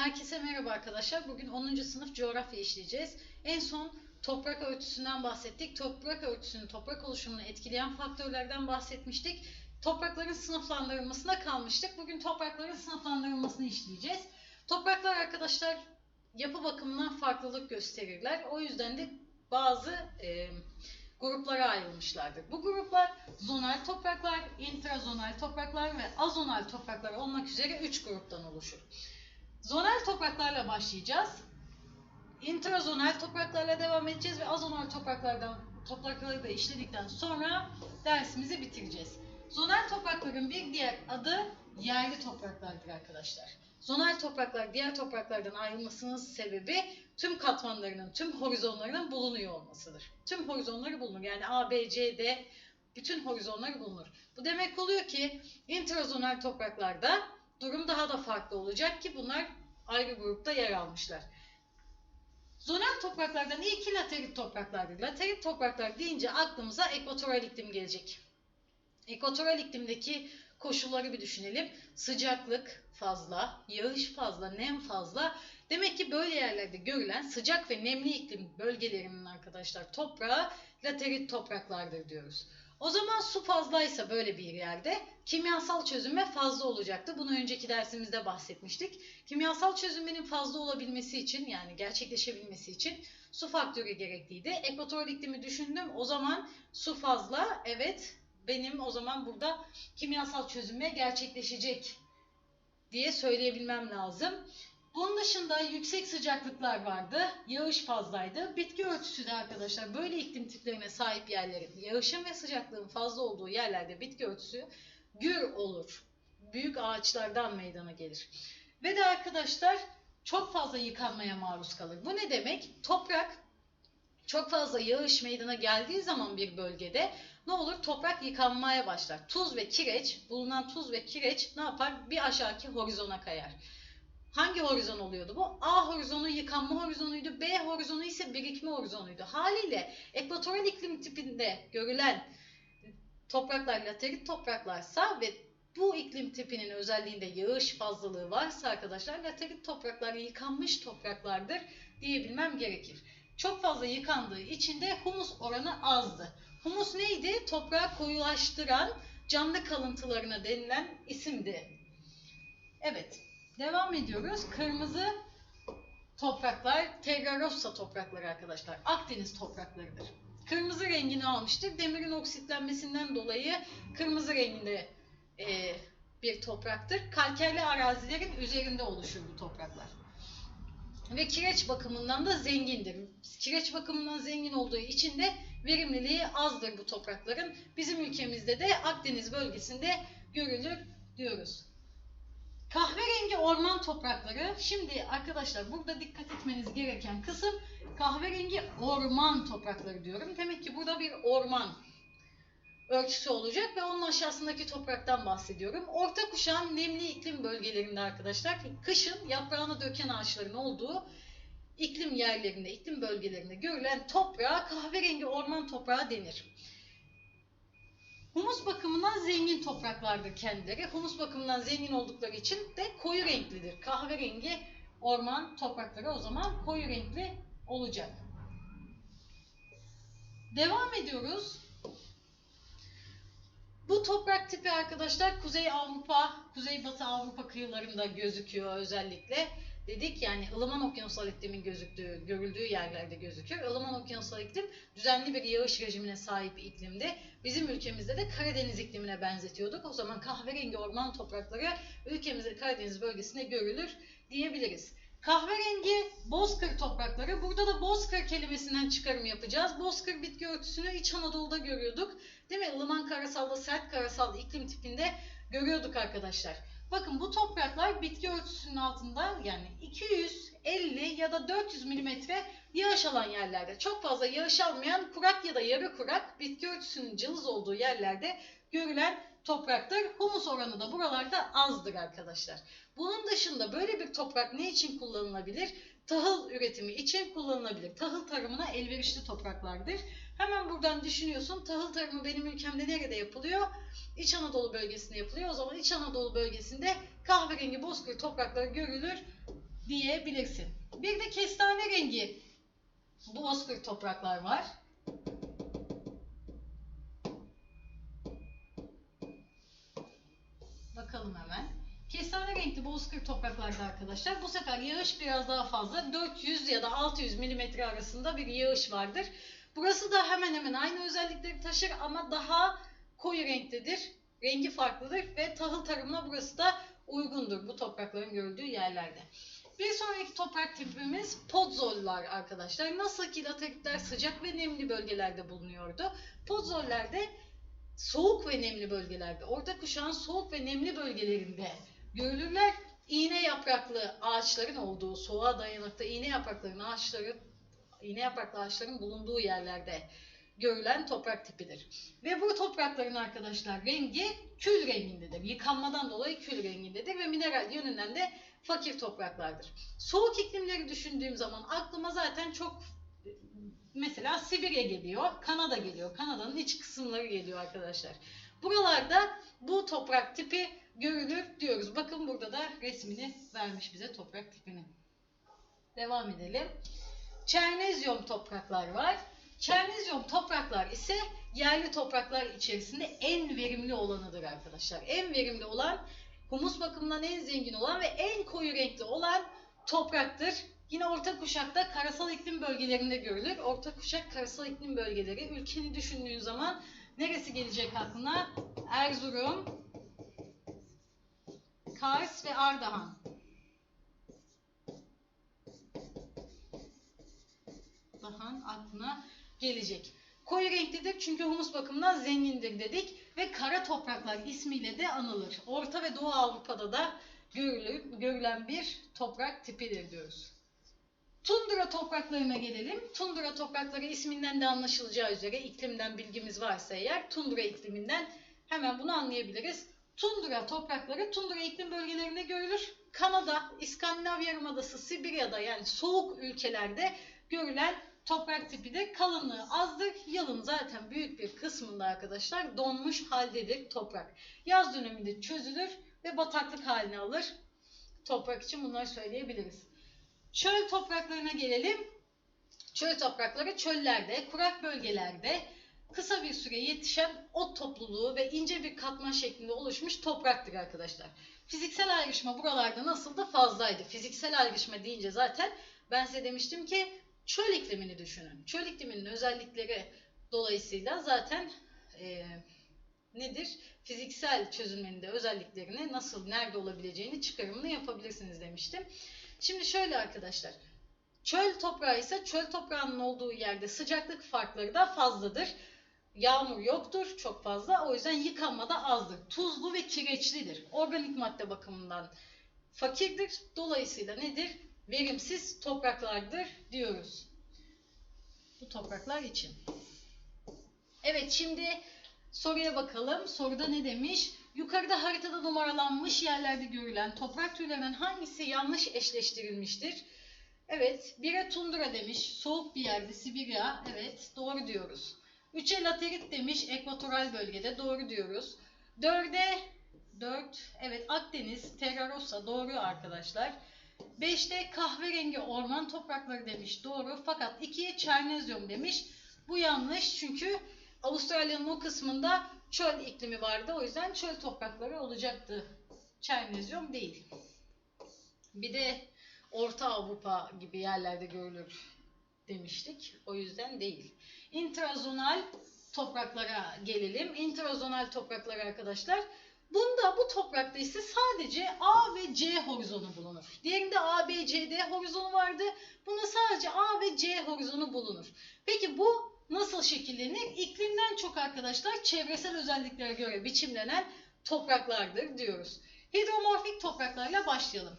Herkese merhaba arkadaşlar. Bugün 10. sınıf coğrafya işleyeceğiz. En son toprak örtüsünden bahsettik. Toprak örtüsünün toprak oluşumunu etkileyen faktörlerden bahsetmiştik. Toprakların sınıflandırılmasına kalmıştık. Bugün toprakların sınıflandırılmasını işleyeceğiz. Topraklar arkadaşlar yapı bakımından farklılık gösterirler. O yüzden de bazı e, gruplara ayrılmışlardır. Bu gruplar zonal topraklar, intrazonal topraklar ve azonal topraklar olmak üzere 3 gruptan oluşur. Zonal topraklarla başlayacağız. Intrazonal topraklarla devam edeceğiz ve azonal topraklardan toprakları da işledikten sonra dersimizi bitireceğiz. Zonal toprakların bir diğer adı yerli topraklardır arkadaşlar. Zonal topraklar diğer topraklardan ayrılmasının sebebi tüm katmanlarının, tüm horizonlarının bulunuyor olmasıdır. Tüm horizonları bulunur. Yani A, B, C, D bütün horizonları bulunur. Bu demek oluyor ki intrazonal topraklarda durum daha da farklı olacak ki bunlar ayrı grupta yer almışlar. Zonal topraklardan ilki laterit topraklardır. Laterit topraklar deyince aklımıza ekvatoral iklim gelecek. Ekvatoral iklimdeki koşulları bir düşünelim. Sıcaklık fazla, yağış fazla, nem fazla. Demek ki böyle yerlerde görülen sıcak ve nemli iklim bölgelerinin arkadaşlar toprağı laterit topraklardır diyoruz. O zaman su fazlaysa böyle bir yerde kimyasal çözünme fazla olacaktı. Bunu önceki dersimizde bahsetmiştik. Kimyasal çözünmenin fazla olabilmesi için yani gerçekleşebilmesi için su faktörü gerekliydi. Ekvatoral iklimi düşündüm. O zaman su fazla. Evet benim o zaman burada kimyasal çözünme gerçekleşecek diye söyleyebilmem lazım. Bunun dışında yüksek sıcaklıklar vardı, yağış fazlaydı. Bitki örtüsü de arkadaşlar böyle iklim tiplerine sahip yerlerin, yağışın ve sıcaklığın fazla olduğu yerlerde bitki örtüsü gür olur. Büyük ağaçlardan meydana gelir. Ve de arkadaşlar çok fazla yıkanmaya maruz kalır. Bu ne demek? Toprak çok fazla yağış meydana geldiği zaman bir bölgede ne olur? Toprak yıkanmaya başlar. Tuz ve kireç, bulunan tuz ve kireç ne yapar? Bir aşağıki horizona kayar. Hangi horizon oluyordu bu? A horizonu yıkanma horizonuydu, B horizonu ise birikme horizonuydu. Haliyle ekvatoral iklim tipinde görülen topraklar laterit topraklarsa ve bu iklim tipinin özelliğinde yağış fazlalığı varsa arkadaşlar laterit topraklar yıkanmış topraklardır diyebilmem gerekir. Çok fazla yıkandığı için de humus oranı azdı. Humus neydi? Toprağı koyulaştıran canlı kalıntılarına denilen isimdi. Evet, devam ediyoruz. Kırmızı topraklar Tegrarossa toprakları arkadaşlar. Akdeniz topraklarıdır. Kırmızı rengini almıştır. Demirin oksitlenmesinden dolayı kırmızı renginde e, bir topraktır. Kalkerli arazilerin üzerinde oluşur bu topraklar. Ve kireç bakımından da zengindir. Kireç bakımından zengin olduğu için de verimliliği azdır bu toprakların. Bizim ülkemizde de Akdeniz bölgesinde görülür diyoruz. Kahverengi orman toprakları. Şimdi arkadaşlar burada dikkat etmeniz gereken kısım kahverengi orman toprakları diyorum. Demek ki burada bir orman ölçüsü olacak ve onun aşağısındaki topraktan bahsediyorum. Orta kuşağın nemli iklim bölgelerinde arkadaşlar kışın yaprağını döken ağaçların olduğu iklim yerlerinde, iklim bölgelerinde görülen toprağa kahverengi orman toprağı denir. Humus bakımından zengin topraklardır kendileri. Humus bakımından zengin oldukları için de koyu renklidir. Kahverengi orman toprakları o zaman koyu renkli olacak. Devam ediyoruz. Bu toprak tipi arkadaşlar Kuzey Avrupa, Kuzeybatı Avrupa kıyılarında gözüküyor özellikle. Dedik yani ılıman okyanusal iklimin gözüktüğü, görüldüğü yerlerde gözüküyor. Ilıman okyanusal iklim düzenli bir yağış rejimine sahip iklimde. Bizim ülkemizde de Karadeniz iklimine benzetiyorduk. O zaman kahverengi orman toprakları ülkemizde Karadeniz bölgesinde görülür diyebiliriz. Kahverengi bozkır toprakları. Burada da bozkır kelimesinden çıkarım yapacağız. Bozkır bitki örtüsünü İç Anadolu'da görüyorduk. Değil mi? Ilıman karasalda, sert karasalda iklim tipinde görüyorduk arkadaşlar. Bakın bu topraklar bitki örtüsünün altında yani 250 ya da 400 milimetre yağış alan yerlerde. Çok fazla yağış almayan kurak ya da yarı kurak bitki örtüsünün cılız olduğu yerlerde görülen topraktır. Humus oranı da buralarda azdır arkadaşlar. Bunun dışında böyle bir toprak ne için kullanılabilir? Tahıl üretimi için kullanılabilir. Tahıl tarımına elverişli topraklardır. Hemen buradan düşünüyorsun tahıl tarımı benim ülkemde nerede yapılıyor? İç Anadolu bölgesinde yapılıyor. O zaman İç Anadolu bölgesinde kahverengi bozkır toprakları görülür diyebilirsin. Bir de kestane rengi bozkır topraklar var. Bakalım hemen. Kestane renkli bozkır topraklarda arkadaşlar bu sefer yağış biraz daha fazla 400 ya da 600 milimetre arasında bir yağış vardır. Burası da hemen hemen aynı özellikleri taşır ama daha koyu renklidir. Rengi farklıdır ve tahıl tarımına burası da uygundur bu toprakların görüldüğü yerlerde. Bir sonraki toprak tipimiz podzollar arkadaşlar. Nasıl ki lateritler sıcak ve nemli bölgelerde bulunuyordu. Podzollar de soğuk ve nemli bölgelerde, orta kuşağın soğuk ve nemli bölgelerinde görülürler. İğne yapraklı ağaçların olduğu, soğuğa dayanıklı iğne yapraklarının ağaçları, iğne yapraklı ağaçların bulunduğu yerlerde görülen toprak tipidir. Ve bu toprakların arkadaşlar rengi kül rengindedir. Yıkanmadan dolayı kül rengindedir ve mineral yönünden de fakir topraklardır. Soğuk iklimleri düşündüğüm zaman aklıma zaten çok mesela Sibirya geliyor, Kanada geliyor. Kanada'nın iç kısımları geliyor arkadaşlar. Buralarda bu toprak tipi görülür diyoruz. Bakın burada da resmini vermiş bize toprak tipinin. Devam edelim. Çernezyum topraklar var. Çernezyum topraklar ise yerli topraklar içerisinde en verimli olanıdır arkadaşlar. En verimli olan, humus bakımından en zengin olan ve en koyu renkli olan topraktır. Yine orta kuşakta karasal iklim bölgelerinde görülür. Orta kuşak karasal iklim bölgeleri. Ülkeni düşündüğün zaman neresi gelecek aklına? Erzurum, Kars ve Ardahan. Ardahan aklına gelecek. Koyu renklidir çünkü humus bakımından zengindir dedik ve kara topraklar ismiyle de anılır. Orta ve Doğu Avrupa'da da görülür, görülen bir toprak tipidir diyoruz. Tundra topraklarına gelelim. Tundra toprakları isminden de anlaşılacağı üzere iklimden bilgimiz varsa eğer tundra ikliminden hemen bunu anlayabiliriz. Tundra toprakları tundra iklim bölgelerinde görülür. Kanada, İskandinav Yarımadası, Sibirya'da yani soğuk ülkelerde görülen toprak tipidir. Kalınlığı azdır. Yılın zaten büyük bir kısmında arkadaşlar donmuş haldedir toprak. Yaz döneminde çözülür ve bataklık haline alır. Toprak için bunları söyleyebiliriz. Çöl topraklarına gelelim. Çöl toprakları çöllerde, kurak bölgelerde kısa bir süre yetişen ot topluluğu ve ince bir katman şeklinde oluşmuş topraktır arkadaşlar. Fiziksel ayrışma buralarda nasıl da fazlaydı. Fiziksel ayrışma deyince zaten ben size demiştim ki çöl iklimini düşünün. Çöl ikliminin özellikleri dolayısıyla zaten e, nedir? Fiziksel çözülmenin de özelliklerini nasıl, nerede olabileceğini çıkarımını yapabilirsiniz demiştim. Şimdi şöyle arkadaşlar. Çöl toprağı ise çöl toprağının olduğu yerde sıcaklık farkları da fazladır. Yağmur yoktur çok fazla. O yüzden yıkanma da azdır. Tuzlu ve kireçlidir. Organik madde bakımından fakirdir. Dolayısıyla nedir? Verimsiz topraklardır diyoruz. Bu topraklar için. Evet şimdi soruya bakalım. Soruda ne demiş? Yukarıda haritada numaralanmış yerlerde görülen toprak türlerinden hangisi yanlış eşleştirilmiştir? Evet, 1'e tundra demiş. Soğuk bir yerde Sibirya. Evet, doğru diyoruz. 3'e laterit demiş. Ekvatoral bölgede. Doğru diyoruz. 4'e 4. Evet, Akdeniz, Terra Rossa. Doğru arkadaşlar. 5'te kahverengi orman toprakları demiş. Doğru. Fakat 2'ye Çernezyum demiş. Bu yanlış çünkü Avustralya'nın o kısmında çöl iklimi vardı. O yüzden çöl toprakları olacaktı. Çernezyum değil. Bir de Orta Avrupa gibi yerlerde görülür demiştik. O yüzden değil. İntrazonal topraklara gelelim. İntrazonal topraklar arkadaşlar. Bunda bu toprakta ise sadece A ve C horizonu bulunur. Diğerinde A, B, C, D horizonu vardı. Bunda sadece A ve C horizonu bulunur. Peki bu nasıl şekillenir? İklimden çok arkadaşlar çevresel özelliklere göre biçimlenen topraklardır diyoruz. Hidromorfik topraklarla başlayalım.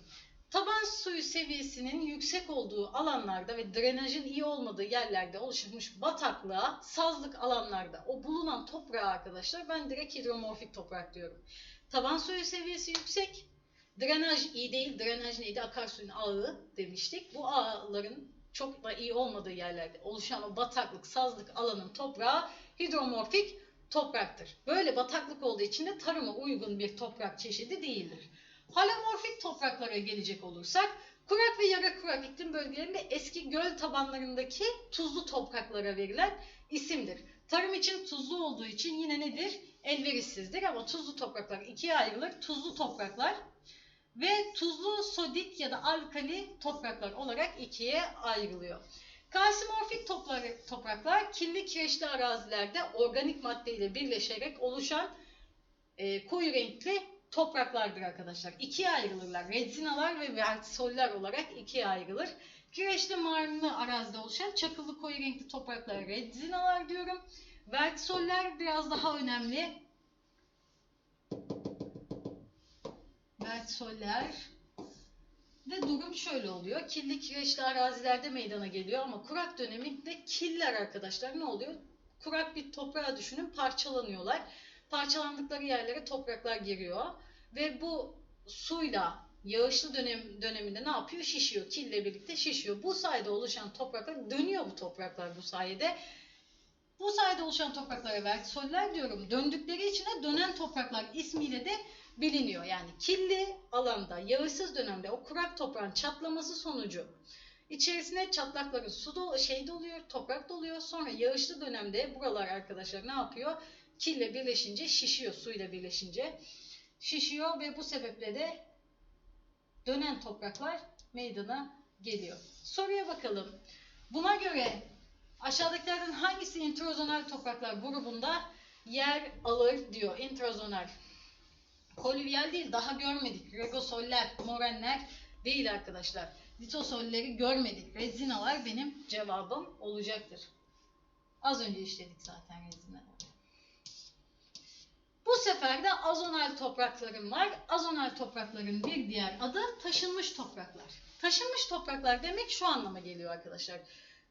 Taban suyu seviyesinin yüksek olduğu alanlarda ve drenajın iyi olmadığı yerlerde oluşmuş bataklığa, sazlık alanlarda o bulunan toprağa arkadaşlar ben direkt hidromorfik toprak diyorum. Taban suyu seviyesi yüksek, drenaj iyi değil, drenaj neydi? Akarsuyun ağı demiştik. Bu ağların çok da iyi olmadığı yerlerde oluşan o bataklık, sazlık alanın toprağı hidromorfik topraktır. Böyle bataklık olduğu için de tarıma uygun bir toprak çeşidi değildir. Halomorfik topraklara gelecek olursak Kurak ve yarı kurak iklim bölgelerinde eski göl tabanlarındaki tuzlu topraklara verilen isimdir. Tarım için tuzlu olduğu için yine nedir? Elverişsizdir ama tuzlu topraklar ikiye ayrılır. Tuzlu topraklar ve tuzlu sodik ya da alkali topraklar olarak ikiye ayrılıyor. Kalsimorfik topraklar kirli kireçli arazilerde organik madde ile birleşerek oluşan e, koyu renkli topraklardır arkadaşlar. İkiye ayrılırlar. Redzinalar ve vertisoller olarak ikiye ayrılır. Kireçli marmlı arazide oluşan çakıllı koyu renkli topraklara redzinalar diyorum. Vertisoller biraz daha önemli. Vertisoller de durum şöyle oluyor. Kirli kireçli arazilerde meydana geliyor ama kurak döneminde killer arkadaşlar ne oluyor? Kurak bir toprağa düşünün parçalanıyorlar. Parçalandıkları yerlere topraklar giriyor ve bu suyla yağışlı dönem döneminde ne yapıyor? Şişiyor. Kille birlikte şişiyor. Bu sayede oluşan topraklar dönüyor bu topraklar bu sayede. Bu sayede oluşan topraklara vertisoller diyorum. Döndükleri için de dönen topraklar ismiyle de biliniyor. Yani kirli alanda, yağışsız dönemde o kurak toprağın çatlaması sonucu içerisine çatlakların su do şey doluyor, toprak doluyor. Sonra yağışlı dönemde buralar arkadaşlar ne yapıyor? Kirle birleşince şişiyor suyla birleşince. Şişiyor ve bu sebeple de dönen topraklar meydana geliyor. Soruya bakalım. Buna göre aşağıdakilerden hangisi introzonal topraklar grubunda yer alır diyor. Introzonal. Kolüvyal değil daha görmedik. Regosoller, morenler değil arkadaşlar. Litosolleri görmedik. Rezinalar benim cevabım olacaktır. Az önce işledik zaten rezinaları. Bu sefer de azonal topraklarım var. Azonal toprakların bir diğer adı taşınmış topraklar. Taşınmış topraklar demek şu anlama geliyor arkadaşlar.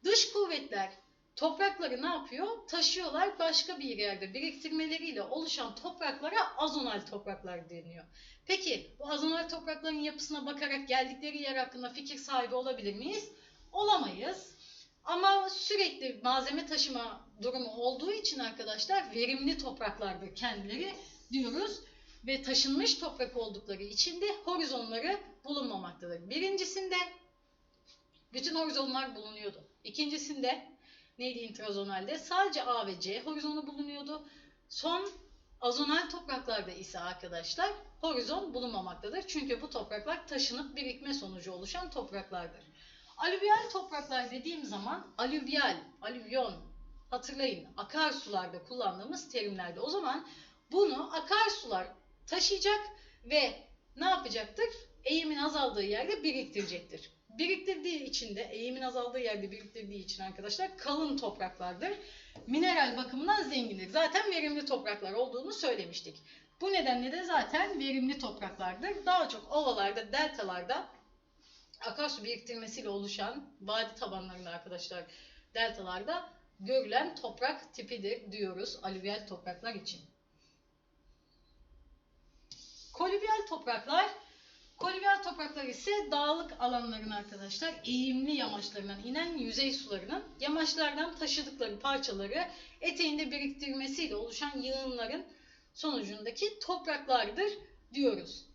Dış kuvvetler toprakları ne yapıyor? Taşıyorlar başka bir yerde biriktirmeleriyle oluşan topraklara azonal topraklar deniyor. Peki bu azonal toprakların yapısına bakarak geldikleri yer hakkında fikir sahibi olabilir miyiz? Olamayız. Ama sürekli malzeme taşıma durumu olduğu için arkadaşlar verimli topraklardır kendileri diyoruz. Ve taşınmış toprak oldukları için de horizonları bulunmamaktadır. Birincisinde bütün horizonlar bulunuyordu. İkincisinde neydi intrazonalde? Sadece A ve C horizonu bulunuyordu. Son azonal topraklarda ise arkadaşlar horizon bulunmamaktadır. Çünkü bu topraklar taşınıp birikme sonucu oluşan topraklardır. Alüvyal topraklar dediğim zaman alüvyal, alüvyon hatırlayın akarsularda kullandığımız terimlerde. O zaman bunu akarsular taşıyacak ve ne yapacaktır? Eğimin azaldığı yerde biriktirecektir. Biriktirdiği için de eğimin azaldığı yerde biriktirdiği için arkadaşlar kalın topraklardır. Mineral bakımından zengindir. Zaten verimli topraklar olduğunu söylemiştik. Bu nedenle de zaten verimli topraklardır. Daha çok ovalarda, deltalarda akarsu biriktirmesiyle oluşan vadi tabanlarında arkadaşlar deltalarda görülen toprak tipidir diyoruz alüvyal topraklar için. Kolüvyal topraklar Kolüvyal topraklar ise dağlık alanların arkadaşlar eğimli yamaçlarından inen yüzey sularının yamaçlardan taşıdıkları parçaları eteğinde biriktirmesiyle oluşan yığınların sonucundaki topraklardır diyoruz.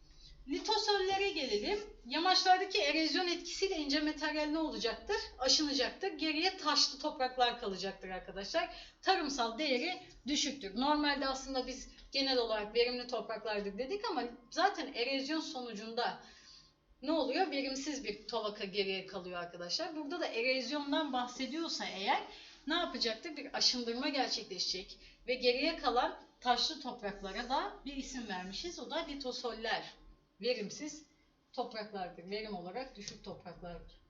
Litosöllere gelelim. Yamaçlardaki erozyon etkisiyle ince materyal ne olacaktır? Aşınacaktır. Geriye taşlı topraklar kalacaktır arkadaşlar. Tarımsal değeri düşüktür. Normalde aslında biz genel olarak verimli topraklardır dedik ama zaten erozyon sonucunda ne oluyor? Verimsiz bir tabaka geriye kalıyor arkadaşlar. Burada da erozyondan bahsediyorsa eğer ne yapacaktır? Bir aşındırma gerçekleşecek ve geriye kalan taşlı topraklara da bir isim vermişiz. O da litosoller. Verimsiz topraklardır. Verim olarak düşük topraklardır.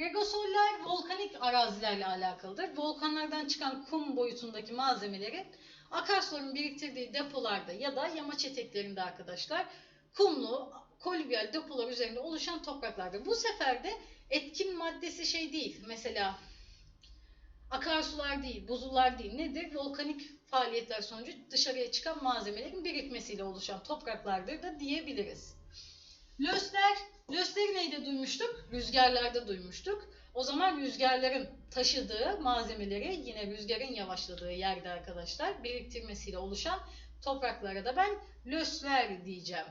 Regosoller volkanik arazilerle alakalıdır. Volkanlardan çıkan kum boyutundaki malzemeleri akarsuların biriktirdiği depolarda ya da yamaç eteklerinde arkadaşlar kumlu, kolüvyal depolar üzerinde oluşan topraklardır. Bu sefer de etkin maddesi şey değil. Mesela akarsular değil, buzullar değil. Nedir? Volkanik faaliyetler sonucu dışarıya çıkan malzemelerin birikmesiyle oluşan topraklardır da diyebiliriz. Lösler, lösleri neyde duymuştuk? Rüzgarlarda duymuştuk. O zaman rüzgarların taşıdığı malzemeleri yine rüzgarın yavaşladığı yerde arkadaşlar biriktirmesiyle oluşan topraklara da ben lösler diyeceğim.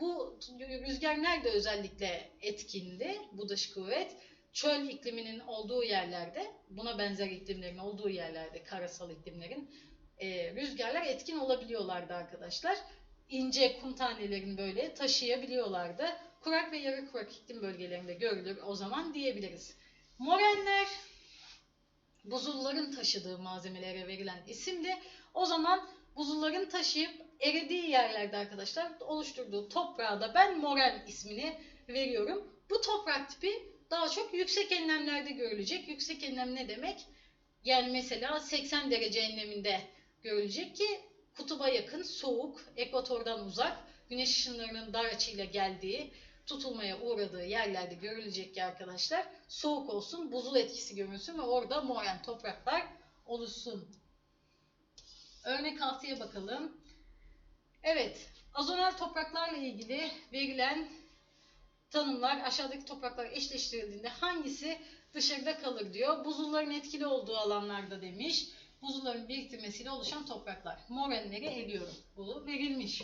Bu rüzgar nerede özellikle etkindi bu dış kuvvet? Çöl ikliminin olduğu yerlerde, buna benzer iklimlerin olduğu yerlerde, karasal iklimlerin e, rüzgarlar etkin olabiliyorlardı arkadaşlar. İnce kum tanelerini böyle taşıyabiliyorlardı. Kurak ve yarı kurak iklim bölgelerinde görülür o zaman diyebiliriz. Morenler buzulların taşıdığı malzemelere verilen isimdi. O zaman buzulların taşıyıp eridiği yerlerde arkadaşlar oluşturduğu toprağa da ben moren ismini veriyorum. Bu toprak tipi daha çok yüksek enlemlerde görülecek. Yüksek enlem ne demek? Yani mesela 80 derece enleminde görülecek ki kutuba yakın, soğuk, ekvatordan uzak, güneş ışınlarının dar açıyla geldiği, tutulmaya uğradığı yerlerde görülecek ki arkadaşlar soğuk olsun, buzul etkisi görünsün ve orada moren topraklar oluşsun. Örnek 6'ya bakalım. Evet, azonel topraklarla ilgili verilen tanımlar aşağıdaki topraklar eşleştirildiğinde hangisi dışarıda kalır diyor. Buzulların etkili olduğu alanlarda demiş. Buzulların biriktirmesiyle oluşan topraklar. Morenleri eliyorum. Bu verilmiş.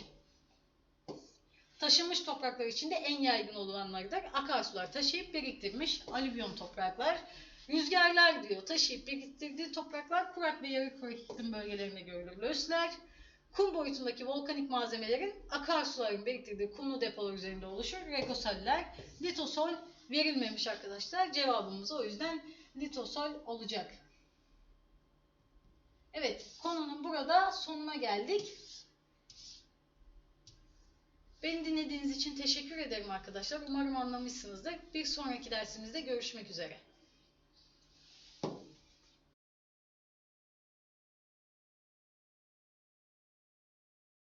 Taşınmış topraklar içinde en yaygın olanlardır. Akarsular taşıyıp biriktirmiş alüvyon topraklar. Rüzgarlar diyor taşıyıp biriktirdiği topraklar kurak ve yarı kurak iklim bölgelerinde görülür. Lösler, kum boyutundaki volkanik malzemelerin akarsuların biriktirdiği kumlu depolar üzerinde oluşur. Rekosaller, litosol verilmemiş arkadaşlar. Cevabımız o yüzden litosol olacak. Evet, konunun burada sonuna geldik. Beni dinlediğiniz için teşekkür ederim arkadaşlar. Umarım anlamışsınızdır. Bir sonraki dersimizde görüşmek üzere.